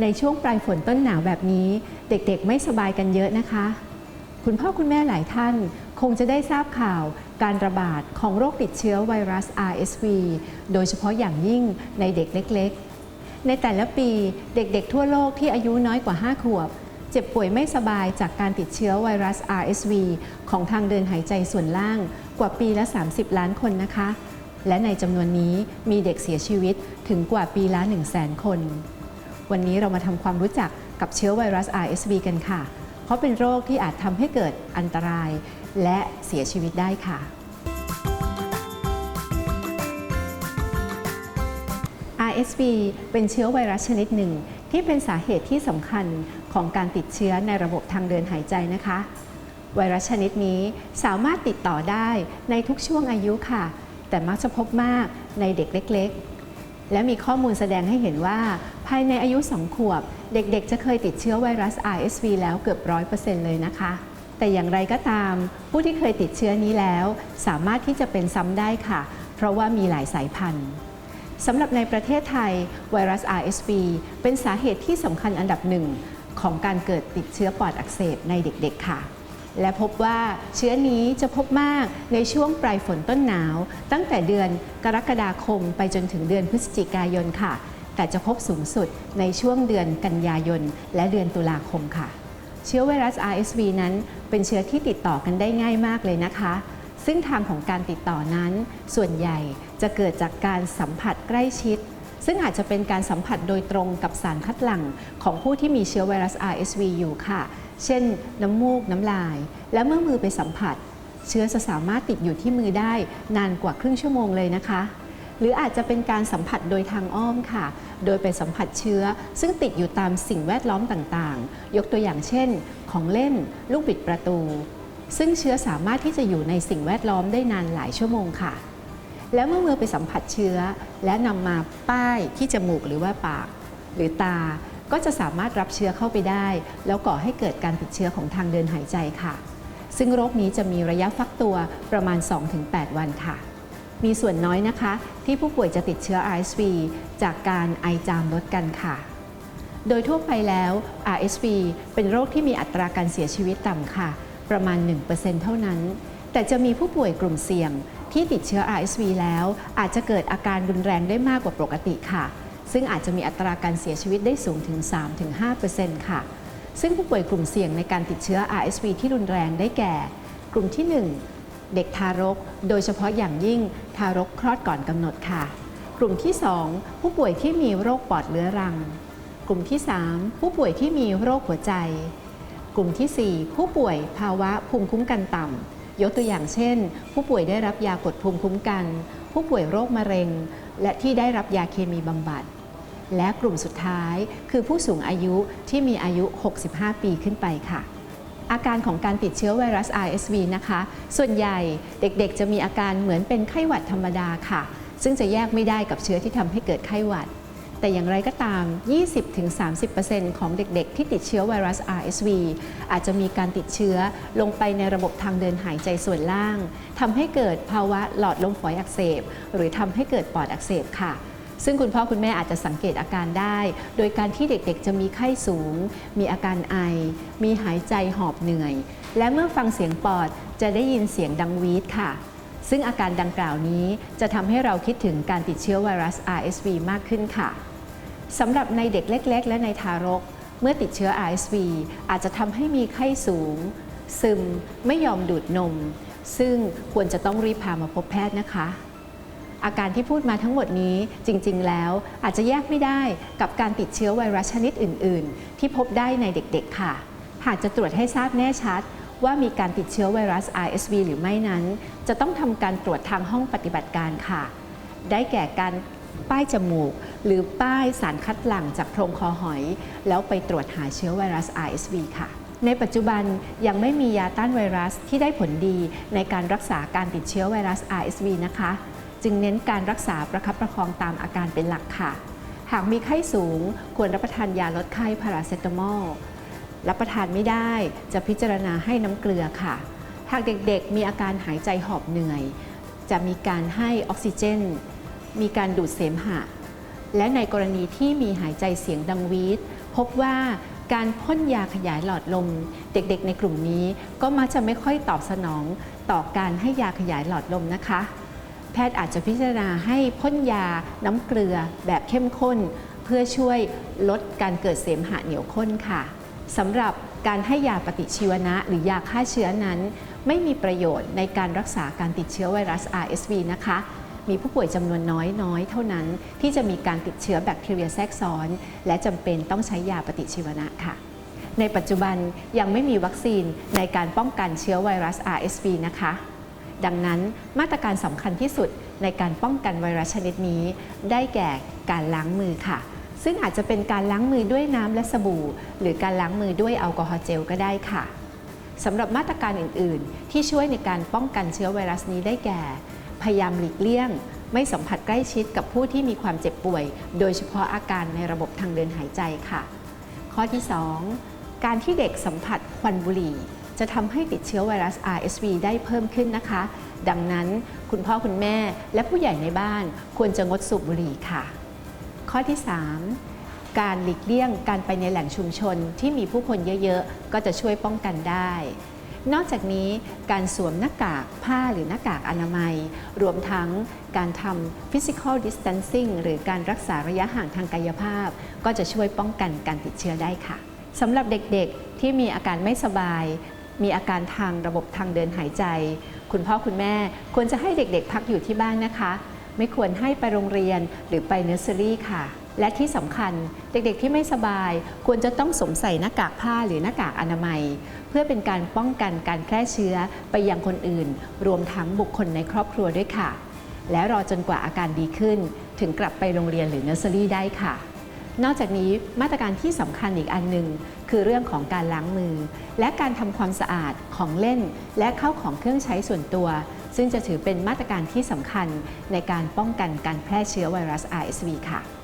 ในช่วงปลายฝนต้นหนาวแบบนี้ เด็กๆ ไม่สบายกันเยอะนะคะ คุณพ่อคุณแม่หลายท่านคงจะได้ทราบข่าวการระบาดของโรคติดเชื้อไวรัส RSV โดยเฉพาะอย่างยิ่งในเด็กเล็กๆ ในแต่ละปีเด็กๆ ทั่วโลกที่อายุน้อยกว่า 5 ขวบ เจ็บป่วยไม่สบายจากการติดเชื้อไวรัส RSV ของทางเดินหายใจส่วนล่างกว่าปีละ 30 ล้านคนนะคะ และในจำนวนนี้มีเด็กเสียชีวิตถึงกว่าปีละ 1 0 0 0 0แสนคน วันนี้เรามาทำความรู้จักกับเชื้อไวรัส RSV กันค่ะ เพราะเป็นโรคที่อาจทำให้เกิดอันตรายและเสียชีวิตได้ค่ะ RSV เป็นเชื้อไวรัสชนิดหนึ่ง ที่เป็นสาเหตุที่สำคัญของการติดเชื้อในระบบทางเดินหายใจนะคะ ไวรัสชนิดนี้สามารถติดต่อได้ในทุกช่วงอายุค่ะ แต่มักจะพบมากในเด็กเล็ก และมีข้อมูลแสดงให้เห็นว่า ภายในอายุ 2 ขวบ เด็กๆ จะเคยติดเชื้อไวรัส RSV แล้วเกือบ 100%เลยนะคะ แต่อย่างไรก็ตาม ผู้ที่เคยติดเชื้อนี้แล้ว สามารถที่จะเป็นซ้ำได้ค่ะ เพราะว่ามีหลายสายพันธุ์สำหรับในประเทศไทย ไวรัส RSV เป็นสาเหตุที่สำคัญอันดับหนึ่งของการเกิดติดเชื้อปอดอักเสบในเด็กๆ ค่ะ และพบว่าเชื้อนี้จะพบมากในช่วงปลายฝนต้นหนาว ตั้งแต่เดือนกรกฎาคมไปจนถึงเดือนพฤศจิกายนค่ะ แต่จะพบสูงสุดในช่วงเดือนกันยายน และเดือนตุลาคมค่ะ เชื้อไวรัส RSV นั้นเป็นเชื้อที่ติดต่อกันได้ง่ายมากเลยนะคะ ซึ่งทางของการติดต่อนั้น ส่วนใหญ่จะเกิดจากการสัมผัสใกล้ชิด ซึ่งอาจจะเป็นการสัมผัสโดยตรงกับสารคัดหลั่งของผู้ที่มีเชื้อไวรัส RSV อยู่ค่ะ เช่น น้ำมูก น้ำลาย และเมื่อมือไปสัมผัส เชื้อจะสามารถติดอยู่ที่มือได้นานกว่าครึ่งชั่วโมงเลยนะคะ หรืออาจจะเป็นการสัมผัสโดยทางอ้อมค่ะ โดยไปสัมผัสเชื้อ ซึ่งติดอยู่ตามสิ่งแวดล้อมต่างๆ ยกตัวอย่างเช่น ของเล่น ลูกบิดประตู ซึ่งเชื้อสามารถที่จะอยู่ในสิ่งแวดล้อมได้นานหลายชั่วโมงค่ะ แล้วเมื่อมือไปสัมผัสเชื้อ และนำมาป้ายที่จมูกหรือว่าปากหรือตา ก็จะสามารถรับเชื้อเข้าไปได้ แล้วก่อให้เกิดการติดเชื้อของทางเดินหายใจค่ะ ซึ่งโรคนี้จะมีระยะฟักตัวประมาณ 2-8 วันค่ะ มีส่วนน้อยนะคะ ที่ผู้ป่วยจะติดเชื้อ RSV จากการไอจามลดกันค่ะโดยทั่วไปแล้ว RSV เป็นโรคที่มีอัตราการเสียชีวิตต่ำค่ะ ประมาณ 1%เท่านั้น แต่จะมีผู้ป่วยกลุ่มเสี่ยง ที่ติดเชื้อ RSV แล้ว อาจจะเกิดอาการรุนแรงได้มากกว่าปกติค่ะ ซึ่งอาจจะมีอัตราการเสียชีวิตได้สูงถึง 3-5%ค่ะ ซึ่งผู้ป่วยกลุ่มเสี่ยงในการติดเชื้อ RSV ที่รุนแรงได้แก่ กลุ่มที่ 1 เด็กทารก โดยเฉพาะอย่างยิ่งทารกคลอดก่อนกำหนดค่ะ กลุ่มที่ 2 ผู้ป่วยที่มีโรคปอดเรื้อรัง กลุ่มที่ 3 ผู้ป่วยที่มีโรคหัวใจ กลุ่มทีสี่4 ผู้ป่วยภาวะภูมิคุ้มกันต่ำ ยกตัวอย่างเช่น ผู้ป่วยได้รับยากดภูมิคุ้มกัน ผู้ป่วยโรคมะเร็ง และที่ได้รับยาเคมีบำบัด และกลุ่มสุดท้ายคือผู้สูงอายุที่มีอายุ 65 ปีขึ้นไปค่ะ อาการของการติดเชื้อไวรัส RSV นะคะ ส่วนใหญ่เด็กๆ จะมีอาการเหมือนเป็นไข้หวัดธรรมดาค่ะ ซึ่งจะแยกไม่ได้กับเชื้อที่ทำให้เกิดไข้หวัด แต่อย่างไรก็ตาม 20-30%ของเด็กๆ ที่ติดเชื้อไวรัส RSV อาจจะมีการติดเชื้อลงไปในระบบทางเดินหายใจส่วนล่างทำให้เกิดภาวะหลอดลมฝอยอักเสบ หรือทำให้เกิดปอดอักเสบค่ะซึ่งคุณพ่อคุณแม่อาจจะสังเกตอาการได้ โดยการที่เด็กๆ จะมีไข้สูง มีอาการไอ มีหายใจหอบเหนื่อย และเมื่อฟังเสียงปอดจะได้ยินเสียงดังวีดค่ะ ซึ่งอาการดังกล่าวนี้จะทำให้เราคิดถึงการติดเชื้อไวรัส RSV มากขึ้นค่ะ สำหรับในเด็กเล็ก ๆ และในทารก เมื่อติดเชื้อ RSV อาจจะทำให้มีไข้สูง ซึมไม่ยอมดูดนม ซึ่งควรจะต้องรีบพามาพบแพทย์นะคะ อาการที่พูดมาทั้งหมดนี้จริง ๆ แล้วอาจจะแยกไม่ได้กับการติดเชื้อไวรัสชนิดอื่น ๆ ที่พบได้ในเด็ก ๆ ค่ะ หากจะตรวจให้ทราบแน่ชัดว่ามีการติดเชื้อไวรัส RSV หรือไม่นั้น จะต้องทำการตรวจทางห้องปฏิบัติการค่ะ ได้แก่การ ป้ายจมูก หรือป้ายสารคัดหลั่งจากโพรงคอหอย แล้วไปตรวจหาเชื้อไวรัส RSV ค่ะ ในปัจจุบันยังไม่มียาต้านไวรัสที่ได้ผลดีในการรักษาการติดเชื้อไวรัส RSV นะคะ จึงเน้นการรักษาประคับประคองตามอาการเป็นหลักค่ะ หากมีไข้สูง ควรรับประทานยาลดไข้พาราเซตามอลรับประทานไม่ได้จะพิจารณาให้น้ำเกลือค่ะ หากเด็กๆมีอาการหายใจหอบเหนื่อย จะมีการให้ออกซิเจน มีการดูดเสมหะ และในกรณีที่มีหายใจเสียงดังวีดพบว่าการพ่นยาขยายหลอดลม เด็กๆ ในกลุ่มนี้ก็มักจะไม่ค่อยตอบสนองต่อการให้ยาขยายหลอดลมนะคะ แพทย์อาจจะพิจารณาให้พ่นยาน้ำเกลือแบบเข้มข้น เพื่อช่วยลดการเกิดเสมหะเหนียวข้นค่ะสำหรับการให้ยาปฏิชีวนะ หรือยาฆ่าเชื้อนั้น ไม่มีประโยชน์ในการรักษาการติดเชื้อไวรัส RSV นะคะ มีผู้ป่วยจำนวนน้อยน้อยเท่านั้น ที่จะมีการติดเชื้อแบคทีเรียแทรกซ้อน และจำเป็นต้องใช้ยาปฏิชีวนะค่ะ ในปัจจุบันยังไม่มีวัคซีนในการป้องกันเชื้อไวรัส RSV นะคะ ดังนั้นมาตรการสำคัญที่สุดในการป้องกันไวรัสชนิดนี้ ได้แก่การล้างมือค่ะซึ่งอาจจะเป็นการล้างมือด้วยน้ำและสบู่ หรือการล้างมือด้วยแอลกอฮอล์เจลก็ได้ค่ะสำหรับมาตรการอื่น ๆ ที่ช่วยในการป้องกันเชื้อไวรัสนี้ได้แก่ พยายามหลีกเลี่ยง ไม่สัมผัสใกล้ชิดกับผู้ที่มีความเจ็บป่วย โดยเฉพาะอาการในระบบทางเดินหายใจค่ะ ข้อที่ 2 การที่เด็กสัมผัสควันบุหรี่ จะทำให้ติดเชื้อไวรัส RSV ได้เพิ่มขึ้นนะคะ ดังนั้นคุณพ่อคุณแม่และผู้ใหญ่ในบ้านควรจะงดสูบบุหรี่ค่ะ ข้อที่ 3การหลีกเลี่ยงการไปในแหล่งชุมชนที่มีผู้คนเยอะ ๆ ก็จะช่วยป้องกันได้ นอกจากนี้การสวมหน้ากากผ้าหรือหน้ากากอนามัย รวมทั้งการทำ physical distancing หรือการรักษาระยะห่างทางกายภาพ ก็จะช่วยป้องกันการติดเชื้อได้ค่ะสำหรับเด็กๆที่มีอาการไม่สบาย มีอาการทางระบบทางเดินหายใจ คุณพ่อคุณแม่ควรจะให้เด็กๆ พักอยู่ที่บ้านนะคะ ไม่ควรให้ไปโรงเรียนหรือไปเนอร์เซอรี่ค่ะ และที่สำคัญเด็กๆที่ไม่สบาย ควรจะต้องสวมใส่หน้ากากผ้าหรือหน้ากากอนามัย เพื่อเป็นการป้องกันการแพร่เชื้อไปยังคนอื่น รวมทั้งบุคคลในครอบครัวด้วยค่ะ และรอจนกว่าอาการดีขึ้น ถึงกลับไปโรงเรียนหรือเนอร์เซอรี่ได้ค่ะนอกจากนี้มาตรการที่สำคัญอีกอันหนึ่งคือเรื่องของการล้างมือ และการทำความสะอาดของเล่น และเข้าของเครื่องใช้ส่วนตัว ซึ่งจะถือเป็นมาตรการที่สำคัญในการป้องกันการแพร่เชื้อไวรัส RSV ค่ะ